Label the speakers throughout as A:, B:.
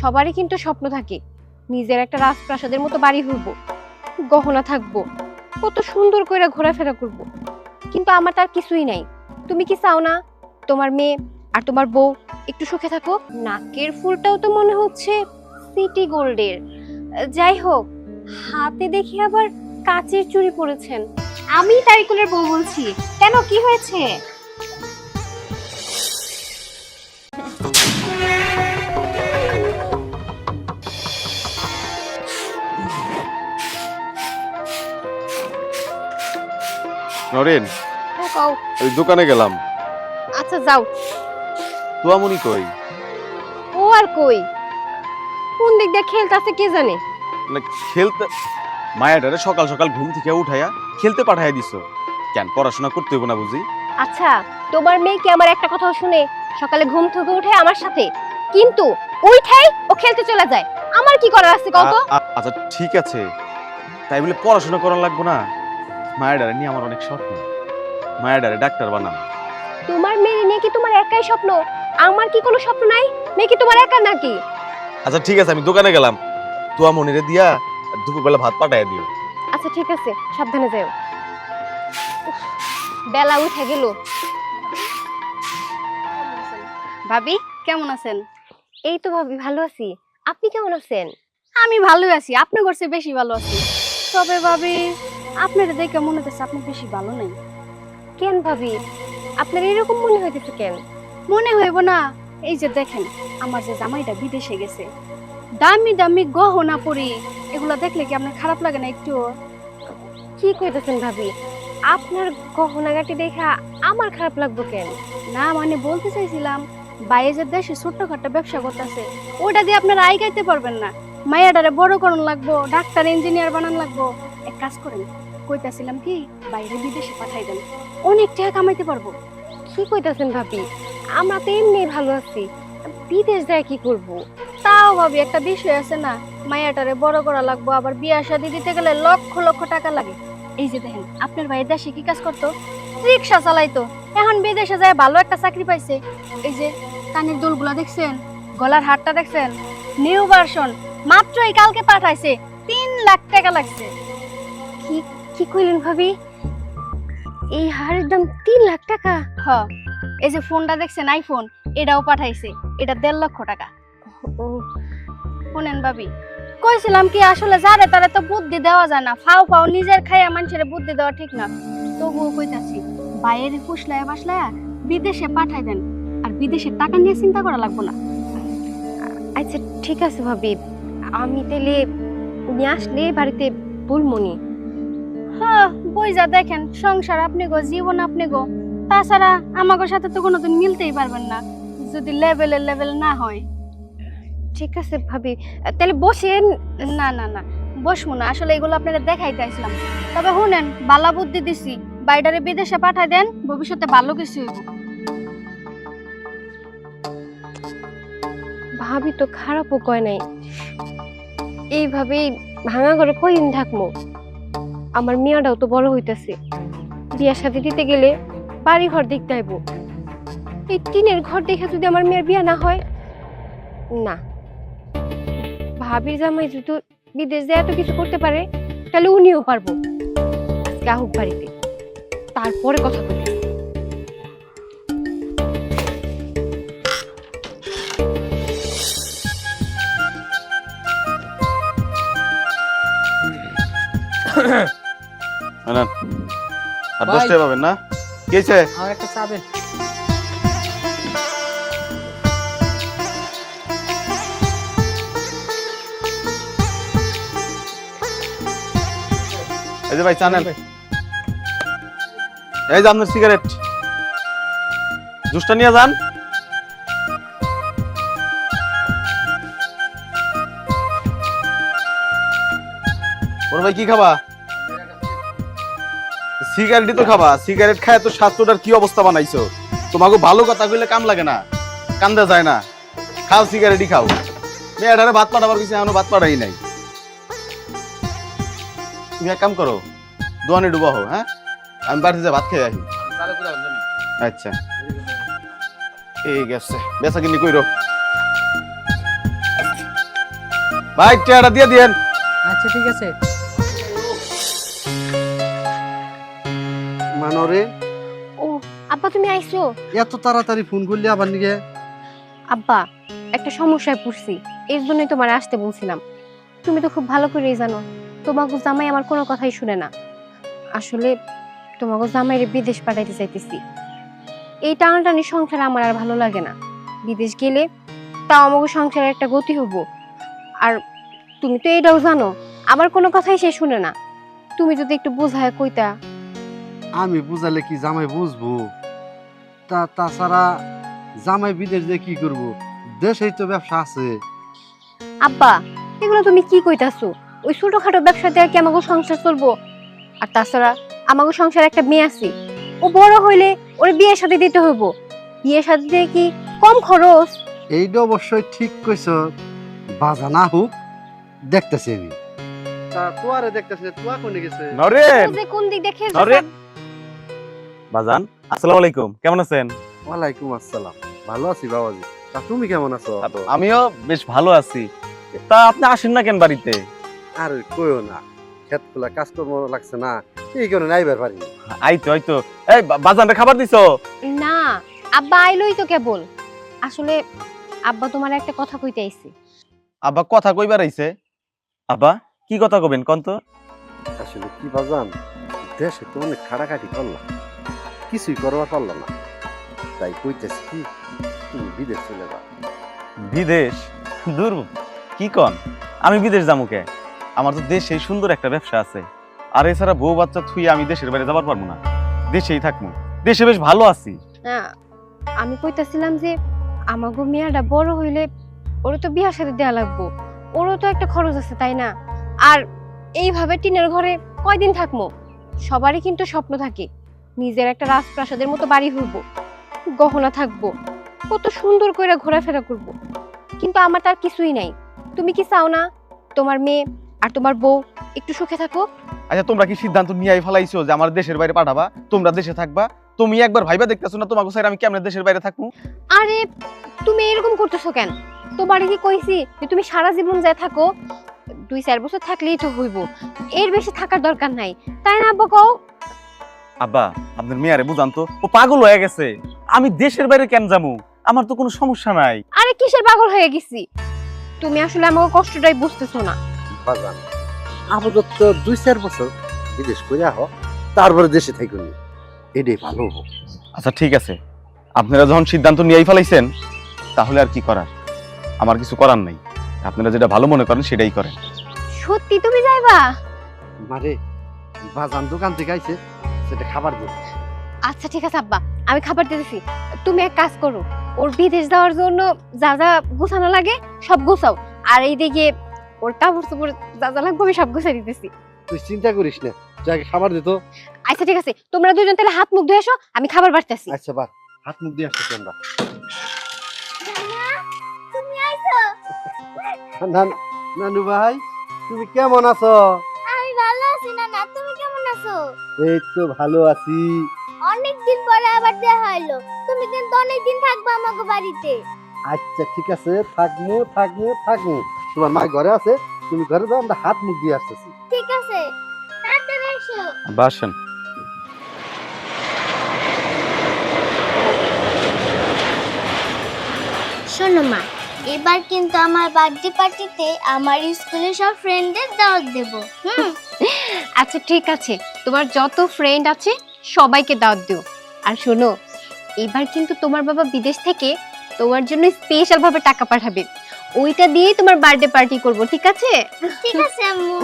A: সবারই কিন্তু স্বপ্ন থাকে, নিজের একটা রাজপ্রাসাদের মতো বাড়ি হইব গহনা থাকব, কত সুন্দর করে ঘোরাফেরা করব। কিন্তু আমার তার কিছুই নাই। তুমি কি চাও না তোমার মেয়ে আর তোমার বউ একটু সুখে থাকো? নাকের ফুলটাও তো মনে হচ্ছে সিটি গোল্ডের। যাই হোক, হাতে দেখি আবার কাচের চুড়ি পরেছেন। আমি তারিকুলের বউ বলছি। কেন? কি হয়েছে?
B: নরেন
A: হ্যাঁ, কও।
B: ওই দোকানে গেলাম।
A: আচ্ছা যাও।
B: তুয়ামনি কই?
A: ও আর কই? কোন দিক দিয়ে খেলতেছে কে জানে?
B: মানে খেলতে মায়াডারে সকাল সকাল ঘুম থেকে উঠাইয়া খেলতে পাঠাইয়া দিছো। কেন পড়াশোনা করতে হইব না বুঝি?
A: আচ্ছা তোমার মেয়ে কি আমার একটা কথা শুনে সকালে ঘুম থেকে উঠে আমার সাথে? কিন্তু উঠাই ও খেলতে চলে যায়। আমার কি করার আছে কত
B: আচ্ছা ঠিক আছে। তাই বলে পড়াশোনা করা লাগবো না? মায়াডারে নিয়ে আমার অনেক স্বপ্ন। মায়াডারে ডাক্তার বানাম।
A: তোমার মেয়ে নিয়ে কি তোমার একাই স্বপ্ন? আমার কি কোনো স্বপ্ন নাই? মেয়ে কি তোমার একা নাকি?
B: আচ্ছা ঠিক আছে আমি দোকানে গেলাম। তুয়ামনিরে দিয়া দুপুরবেলা ভাত দিও।
A: আচ্ছা ঠিক আছে সাবধানে যাও। বেলা উঠে গেল।
C: ভাবি কেমন আছেন?
A: এই তো ভাবি ভালো আছি। আপনি কেমন আছেন?
C: আমি ভালোই আছি আপনি করছে বেশি ভালো আছি। তবে ভাবি আপনার দেখে মনে হচ্ছে আপনি বেশি ভালো নাই।
A: কেন ভাবি? আপনার এরকম মনে হইতেছে কেন?
C: মনে হইব না। এই যে দেখেন আমার যে জামাইটা বিদেশে গেছে। দামি দামি গহনা পরি এগুলা দেখলে কি আপনার খারাপ লাগে না একটু?
A: কি কইতেছেন ভাবি? আপনার গহনাগাটি দেখা আমার খারাপ লাগবে কেন?
C: না মানে বলতে চাইছিলাম বাইরে যে দেশে ছোট্টখাটো ব্যবসা করতেছে ওটা দিয়ে আপনারা আয় গাইতে পারবেন না। মায়াডারে বড় করণ লাগবো, ডাক্তার ইঞ্জিনিয়ার বানান লাগবো। এক কাজ করেন, কইতাছিলাম কি, বাইরে বিদেশে পাঠাই দেন। অনেক টাকা কামাইতে পারব।
A: কি কইতাছেন ভাবি? আমরা তো এমনি ভালো আছি। বিদেশ যায় কি করব?
C: তাও ভাবি একটা বিষয় আছে না মায়াটারে বড় করা লাগবো, আবার বিয়া শাদি দিতে গেলে লক্ষ লক্ষ টাকা লাগে। এই যে দেখেন, আপনার ভাই দেশে কি কাজ করতো? রিক্সা চালাইতো। এখন বিদেশে যায় ভালো একটা চাকরি পাইছে। এই যে কানের দুলগুলা দেখছেন, গলার হারটা দেখছেন নিউ ভার্সন মাত্র এই কালকে পাঠাইছে। তিন লাখ টাকা লাগছে।
A: কি কি কইলেন ভাবি? এই হারের দাম তিন লাখ টাকা?
C: হ এই যে ফোনটা দেখছেন আইফোন এটাও পাঠাইছে। এটা দেড় লক্ষ টাকা।
A: ও,
C: শুনেন ভাবি কইছিলাম কি আসলে যারে তারে তো বুদ্ধি দেওয়া যায় না। ফাও ফাও নিজের খাইয়া মানুষের বুদ্ধি দেওয়া ঠিক না। তবুও কইতাছি বাইরে ফুসলায় বাসলায় বিদেশে পাঠাই দেন। আর বিদেশের টাকা নিয়ে চিন্তা করা লাগবো না।
A: আচ্ছা ঠিক আছে ভাবি। আমি তাহলে উনি আসলে বাড়িতে বলমনি
C: হ্যাঁ বইজা দেখেন সংসার আপনি গো জীবন আপনি গো। তাছাড়া আমাদের সাথে তো কোনোদিন মিলতেই পারবেন না যদি লেভেলের লেভেল না হয়।
A: ঠিক আছে ভাবি তাহলে বসেন।
C: না না না বসবো না আসলে এগুলো আপনারা দেখাইতে আসলাম। তবে শুনেন বালা বুদ্ধি দিছি বাইডারে বিদেশে পাঠাই দেন ভবিষ্যতে ভালো কিছু হইব।
A: ভাবি তো খারাপও কয় নাই। এইভাবেই ভাঙা ঘরে কয়দিন থাকব আমার মেয়াটাও তো বড় হইতাছে। বিয়ার সাথে দিতে গেলে বাড়ি ঘর দেখতে আইব। এই টিনের ঘর দেখে যদি আমার মেয়ের বিয়া না হয়? না। ভাবির জামাই যদি বিদেশ দিয়ে এত কিছু করতে পারে, তাহলে উনিও পারব। গাহুক বাড়িতে। তারপরে কথা বলি।
B: আনান আর। দশ টাকা পাবেন না। কি হয়েছে?
D: আমার একটা চা দেন।
B: এই যে ভাই চানেল এই যে আপনার সিগারেট জুসটা নিয়ে যান। বড় ভাই কি খাবা? সিগারেটই তো খাবা, সিগারেট খায় তো স্বাস্থ্যটার কি অবস্থা বানাইছো? তোমাকে ভালো কথা কইলে কাম লাগে না, কান্দা যায় না। খাও সিগারেটই খাও। মেয়েটারে ভাত পাঠাবার কিছু এখনও ভাত পাঠাই নাই। তুমি এক কাম করো, দোয়ানে ডুবা হো হ্যাঁ? আমি বাড়িতে যা ভাত খেয়ে আসি। আচ্ছা। ঠিক আছে বেচা কিনি কইরো। ভাই, টেয়াটা দিয়ে দিয়েন।
D: আচ্ছা ঠিক আছে।
E: মানরে
A: ও আব্বা তুমি আইছো?
E: এত তাড়াতাড়ি ফোন করলি আবার নিকে
A: আব্বা একটা সমস্যায় পড়ছি এর জন্যই তোমার আসতে বলছিলাম। তুমি তো খুব ভালো করেই জানো তোমাকে জামাই আমার কোনো কথাই শুনে না। আসলে তোমাকে জামাইরে বিদেশ পাঠাইতে চাইতেছি। এই টানাটানি সংসার আমার আর ভালো লাগে না। বিদেশ গেলে তাও আমাকে সংসারের একটা গতি হব। আর তুমি তো এটাও জানো আমার কোনো কথাই সে শুনে না। তুমি যদি একটু বোঝায় কইতা
E: আমি বুঝালে কি জামাই বুঝব? তা তাছাড়া জামাই বিদেশ দিয়ে কি করব? দেশেই তো ব্যবসা আছে।
A: আব্বা এগুলো তুমি কি কইতাছো? ওই ছোটখাটো ব্যবসা দিয়ে কি আমাকে সংসার চলবো? আর তাছাড়া আমাকে সংসার একটা মেয়ে আছে। ও বড় হইলে ওর বিয়ের সাথে দিতে হইব। বিয়ের সাথে দিয়ে কি কম খরচ?
E: এইটা অবশ্যই ঠিক কইছ। বাজা না হোক দেখতেছি আমি। তা তোয়ারে দেখতেছি তোয়া কোনে গেছে?
B: নরেন!
A: কোন দিক দেখে
B: নরেন! বাজান আসসালামু আলাইকুম। কেমন আছেন?
E: ওয়ালাইকুম আসসালাম। ভালো আছি বাবাজি। তা তুমি কেমন আছো?
B: আমিও বেশ ভালো আছি। তা আপনি আসেন না কেন বাড়িতে?
E: আর কইও না। খেত খোলা কাজকর্ম লাগছে না। এই কারণে আইবার পারি
B: আইতো আইতো এই বাজানরে খাবার দিছো?
A: না আব্বা আইলোই তো কেবল। আসলে আব্বা তোমার একটা কথা কইতে আইছি।
B: আব্বা কথা কইবার আইছে? আব্বা কি কথা কবেন কোন তো?
E: আসলে কি বাজান? দেশে তো অনেক খাটাখাটি করলাম। কিছুই করবার পারলাম না। তাই কইতেছি কি তুমি বিদেশ চলে যাও।
B: বিদেশ? দূর কি কন? আমি বিদেশ যাব কে? আমার তো দেশে সুন্দর একটা ব্যবসা আছে। আর এছাড়া বউ বাচ্চা থুই আমি দেশের বাইরে যাবার পারব না। দেশেই থাকব। দেশে বেশ ভালো আছি।
A: হ্যাঁ, আমি কইতাছিলাম যে আমাগো মেয়েটা বড় হইলে ওরও তো বিয়ার সাথে দেয়া লাগবো। ওরও তো একটা খরচ আছে তাই না? আর এইভাবে টিনের ঘরে কয়দিন থাকব? সবারই কিন্তু স্বপ্ন থাকে। নিজের একটা রাজপ্রাসাদের মতো বাড়ি হইব গহনা থাকব। কত সুন্দর করে ঘোরাফেরা করব। কিন্তু আমার তার কিছুই নাই। তুমি কি চাও না? তোমার মেয়ে আর তোমার বউ একটু সুখে থাকো?
B: আচ্ছা তোমরা কি সিদ্ধান্ত নিয়ে ফেলাইছো যে আমার দেশের বাইরে পাঠাবা? তোমরা দেশে থাকবা? তুমি একবার ভাইবা দেখতেছো না তোমাকে স্যার আমি কেমন দেশের বাইরে থাকব?
A: আরে তুমি এরকম করতেছো কেন? তোমারে কি কইছি যে তুমি সারা জীবন যায় থাকো দুই চার বছর থাকলেই তো হইব। এর বেশি থাকার দরকার নাই। তাই না আব্বা কও?
B: আব্বা আপনার মেয়ারে বুঝান তো ও পাগল হয়ে গেছে। আমি দেশের বাইরে কেন যাব? আমার তো কোনো সমস্যা নাই।
A: আরে কিসের পাগল হয়ে গেছি? তুমি আসলে আমাকে কষ্টটাই বুঝতেছো না।
E: বাজান আপাতত দুই চার বছর বিদেশ করে আহ তারপরে দেশে থাকুন এটাই ভালো হোক
B: আচ্ছা ঠিক আছে। আপনারা যখন সিদ্ধান্ত নিয়েই ফেলাইছেন তাহলে আর কি করার? আমার কিছু করার নাই। আপনারা যেটা ভালো মনে করেন সেটাই করেন।
A: সত্যি তুমি যাইবা?
E: মারে বাজান দোকান থেকে আইছে। সেটা খাবার
A: আচ্ছা ঠিক আছে আব্বা আমি খাবার দিতেছি। তুমি এক কাজ করো ওর বিদেশ যাওয়ার জন্য যা যা গোছানো লাগে সব গোছাও। আর এই দিকে ওর কাপড় চোপড় যা যা লাগবে আমি সব গোছাই দিতেছি।
E: তুই চিন্তা করিস না যাকে খাবার দিত
A: আচ্ছা ঠিক আছে তোমরা দুজন তাহলে হাত মুখ ধুয়ে এসো আমি খাবার বাড়তেছি।
E: আচ্ছা বা হাত মুখ দিয়ে আসতেছি আমরা।
C: তুমি
E: নানু ভাই তুমি কেমন আছো?
C: আমি ভালো আছি না না তুমি আছো?
E: এই তো ভালো আছি।
C: অনেক দিন পরে আবার দেখা হলো। তুমি কিন্তু অনেক দিন থাকবে আমাকে বাড়িতে।
E: আচ্ছা ঠিক আছে। থাকমু থাকমু থাকমু। তোমার মা ঘরে আছে তুমি ঘরে যাও আমরা হাত মুখ দিয়ে আসতেছি।
C: ঠিক আছে। তাড়াতাড়ি এসো
B: বাসেন
C: শোনো মা এবার কিন্তু আমার বার্থডে পার্টিতে আমার স্কুলের সব ফ্রেন্ডদের দাওয়াত দেব। হুম?
A: আচ্ছা ঠিক আছে। তোমার যত ফ্রেন্ড আছে সবাইকে দাওয়াত দিও। আর শোনো এবার কিন্তু তোমার বাবা বিদেশ থেকে তোমার জন্য স্পেশাল ভাবে টাকা পাঠাবে। ওইটা দিয়েই তোমার বার্থডে পার্টি করব ঠিক আছে?
C: ঠিক আছে আম্মু।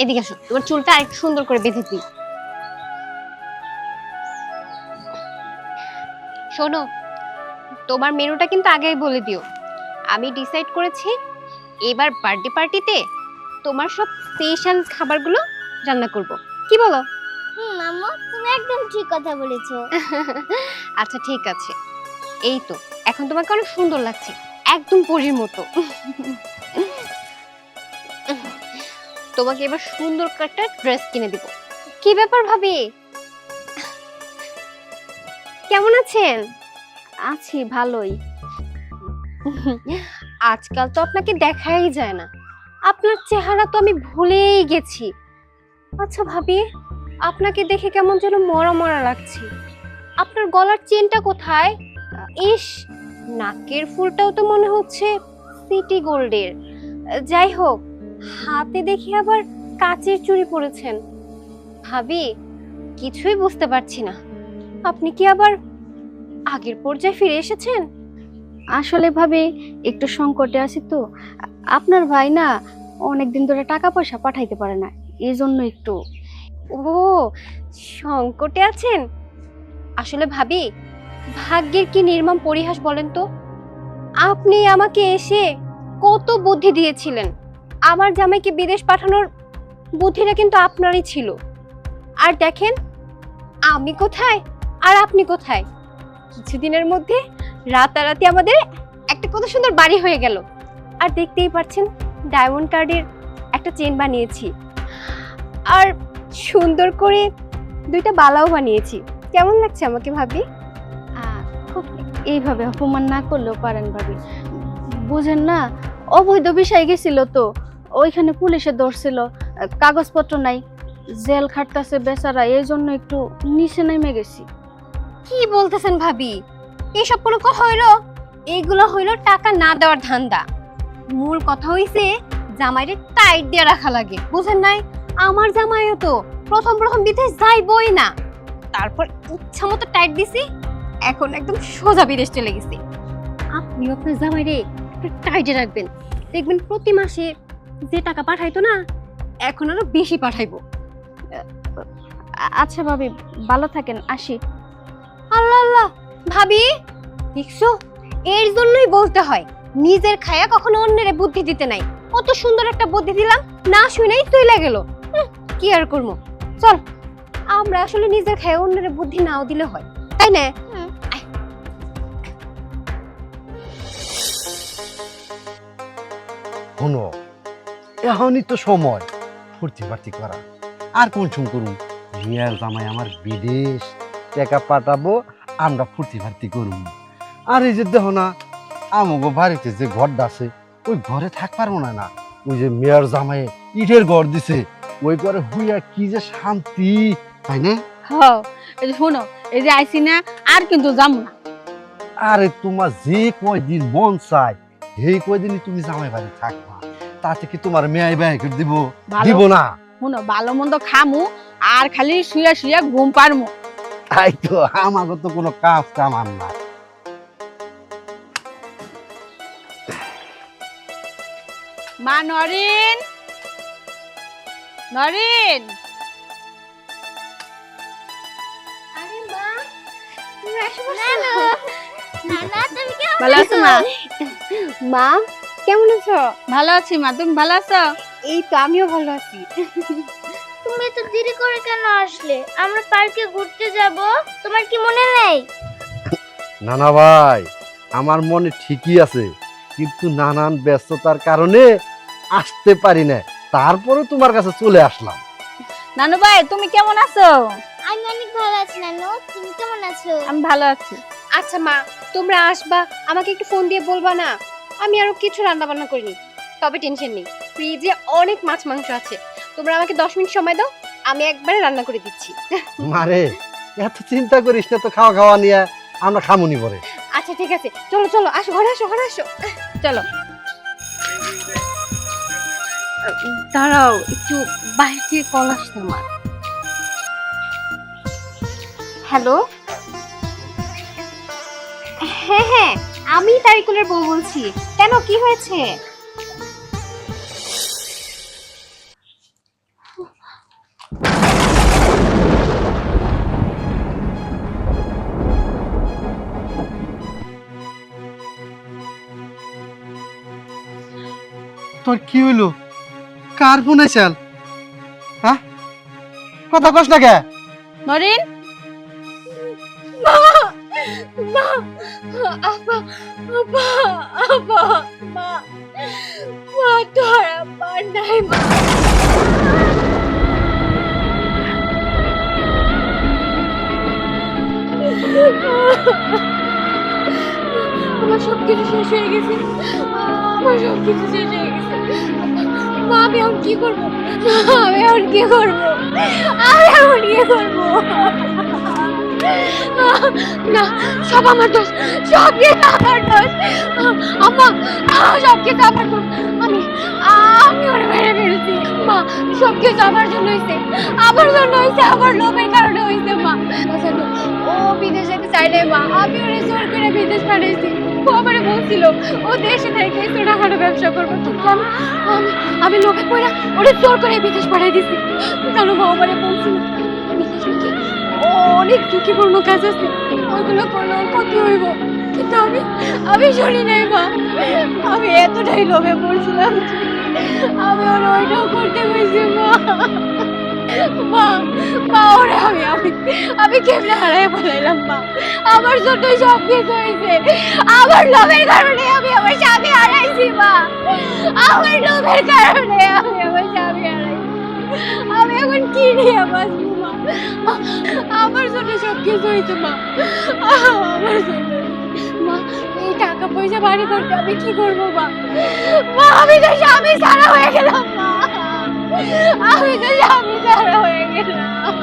A: এদিকে আসো তোমার চুলটা আরেকটু সুন্দর করে বেঁধে দিই। শোনো তোমার মেনুটা কিন্তু আগেই বলে দিও। আমি ডিসাইড করেছি এবার বার্থডে পার্টিতে তোমার সব স্পেশাল খাবারগুলো রান্না করব। কি বলো?
C: হুম আম্মু তুমি একদম ঠিক কথা বলেছ।
A: আচ্ছা ঠিক আছে। এই তো এখন তোমাকে অনেক সুন্দর লাগছে। একদম পরীর মতো। তোমাকে এবার সুন্দর একটা ড্রেস কিনে দিব। কি ব্যাপার ভাবি? কেমন আছেন?
C: আছি ভালোই।
A: আজকাল তো আপনাকে দেখাই যায় না। আপনার চেহারা তো আমি ভুলেই গেছি। আচ্ছা ভাবি, আপনাকে দেখে কেমন যেন মরা মরা লাগছে। আপনার গলার চেনটা কোথায়? ইস, নাকের ফুলটাও তো মনে হচ্ছে সিটি গোল্ডের। যাই হোক, হাতে দেখি আবার কাচের চুড়ি পরেছেন। ভাবি, কিছুই বুঝতে পারছি না। আপনি কি আবার আগের পর্যায়ে ফিরে এসেছেন?
C: আসলে ভাবি, একটু সংকটে আছি তো। আপনার ভাই না অনেকদিন ধরে টাকা পয়সা পাঠাইতে পারে না এই জন্য একটু।
A: ও, সংকটে আছেন? আসলে ভাবি, ভাগ্যের কি নির্মম পরিহাস বলেন তো? আপনি আমাকে এসে কত বুদ্ধি দিয়েছিলেন। আমার জামাইকে বিদেশ পাঠানোর বুদ্ধিটা কিন্তু আপনারই ছিল। আর দেখেন, আমি কোথায় আর আপনি কোথায়? কিছুদিনের মধ্যে রাতারাতি আমাদের একটা কত সুন্দর বাড়ি হয়ে গেল। আর দেখতেই পাচ্ছেন ডায়মন্ড কার্ডের একটা চেন বানিয়েছি। আর সুন্দর করে দুইটা বালাও বানিয়েছি। কেমন লাগছে আমাকে ভাবি?
C: খুব এইভাবে অপমান না করলেও পারেন ভাবি। বুঝেন না অবৈধ বিষয় গেছিল তো ওইখানে পুলিশে ধরছিল কাগজপত্র নাই জেল খাটতাছে বেচারা এই জন্য একটু নিচে নেমে গেছি।
A: কি বলতেছেন ভাবি? এসব কোনো হইল? এইগুলো হইল টাকা না দেওয়ার ধান্দা। মূল কথা হইছে, জামাইরে টাইট দিয়ে রাখা লাগে, বুঝেন নাই? আমার জামাইও তো প্রথম প্রথম বিদেশ যাইবই না। তারপর ইচ্ছা মতো টাইট দিছি, এখন একদম সোজা বিদেশ চলে গেছি। আপনি আপনার জামাইরে একটু টাইটে রাখবেন। দেখবেন প্রতি মাসে যে টাকা পাঠাইতো না, এখন আরও বেশি পাঠাইবো।
C: আচ্ছা ভাবি, ভালো থাকেন, আসি।
A: আল্লাহ আল্লাহ, ভাবি, দেখছ? এর জন্যই বলতে হয় নিজের খায়া কখনো অন্যের বুদ্ধি দিতে নাই। কত সুন্দর একটা বুদ্ধি দিলাম, না শুনেই চলে গেল। কি আর করব চল, আমরা আসলে নিজের খায়া অন্যের বুদ্ধি নাও দিলে হয়। তাই না?
E: তো সময়। ফুর্তি ফার্তি করা। আর করুন আমার বিদেশ আমরা ফুর্তি ফার্তি করুন আর এই যে দেখো না আমাগো বাড়িতে যে ঘরটা আছে ওই ঘরে থাক পারব না না। ওই যে মেয়র জামাই ইটের ঘর দিছে ওই ঘরে হুইয়া কি যে শান্তি তাই না?
D: এই যে শোনো এই যে আইসি না আর কিন্তু যাব না।
E: আরে তোমার যে কয়দিন মন চায় সেই কয়দিনই তুমি জামাই বাড়ি থাকবা। তাতে কি তোমার মেয়ে ব্যয় করে দিব? দিব না।
D: শোনো ভালো মন্দ খামু আর খালি শুয়া শুয়া ঘুম পারমু
E: তাই তো আমাকে তো কোনো কাজ কাম আর না
D: মা নরিন? নরিন?
A: মা তুমি এসে বসছো?
D: ভালো আছো মা?
A: মা কেমন আছো?
D: ভালো আছি মা তুমি ভালো আছো?
A: এই তো আমিও ভালো আছি।
F: তুমি এত দেরি করে কেন আসলে? আমরা পার্কে ঘুরতে যাব। তোমার কি মনে নেই?
E: নানা ভাই আমার মনে ঠিকই আছে। কিন্তু নানান ব্যস্ততার কারণে আসতে পারি না তারপরে তোমার কাছে চলে আসলাম।
D: নানু ভাই তুমি কেমন আছো?
F: আমি অনেক ভালো আছি নানু। তুমি কেমন আছো?
D: আমি ভালো আছি।
A: আচ্ছা মা তোমরা আসবা আমাকে একটু ফোন দিয়ে বলবা না। আমি আরও কিছু রান্না বান্না করিনি তবে টেনশন নেই। ফ্রিজে অনেক মাছ মাংস আছে। তোমরা আমাকে দশ মিনিট সময় দাও আমি একবারে রান্না করে দিচ্ছি।
E: মারে এত চিন্তা করিস না তো খাওয়া খাওয়া নিয়ে আমরা খামুনি পরে।
A: আচ্ছা ঠিক আছে। চলো চলো আসো ঘরে আসো ঘরে আসো।
D: চলো।
A: দাঁড়াও একটু বাইরে থেকে কল আসছে আমার। হ্যালো? হ্যাঁ হ্যাঁ আমি তারিকুলের বউ বলছি। কেন কি হয়েছে?
E: তোর কি হইল? কার ফোনে চাল হ্যাঁ? কথা কস না কে?
D: নরিন?
A: মা মা আপা আপা আপা মা মা তোর আপা নাই মা। আমার সব কিছু শেষ হয়ে গেছে। আমার সব কিছু শেষ হয়ে গেছে। মা আমি এখন কি করব? আমি এখন কি করব? আমি এখন কি করব? না, সব আমার দোষ, সব কিছু আমার দোষ। আম্মা, সব কিছু আমার দোষ। আমি আমি ওরে মেরে ফেলছি। মা, সব কিছু আমার জন্য হয়েছে আমার জন্য হয়েছে আমার লোভের কারণে হয়েছে মা। আসলে ও বিদেশ চাইলে, মা, আমি ওরে জোর করে বিদেশ পাঠাইছি। ও আমারে বলছিল, ও দেশে থেকে ছোটখাটো ব্যবসা করব। কিন্তু আমি আমি লোভে পড়া ওরে জোর করে বিদেশ পাঠাই দিছি। জানো মা, আমারে বলছিল নাকি অনেক ঝুঁকিপূর্ণ কাজ আছে ওইগুলো করলে ওর ক্ষতি হইব। কিন্তু আমি আমি শুনি নাই মা। আমি এতটাই লোভে পড়ছিলাম আমি ওর ওইটাও করতে গেছি মা মা মা, ওরে আমি আমি আমি কেমনে হারাই ফেলাইলাম মা? আমার জন্য সব কিছু হয়েছে। আমার লোভের কারণে আমি আমার স্বামী হারাইছি, মা। আমার লোভের কারণে আমি আমার স্বামী হারাইছি। আমি এখন কি নিয়ে বাঁচবো, মা? আমার জন্য সব কিছু হয়েছে, মা। আমার জন্য মা, এই টাকা পয়সা বাড়ি আমি করব, মা? আমি তো স্বামী হয়ে গেলাম, মা। আমি তো হয়ে গেলাম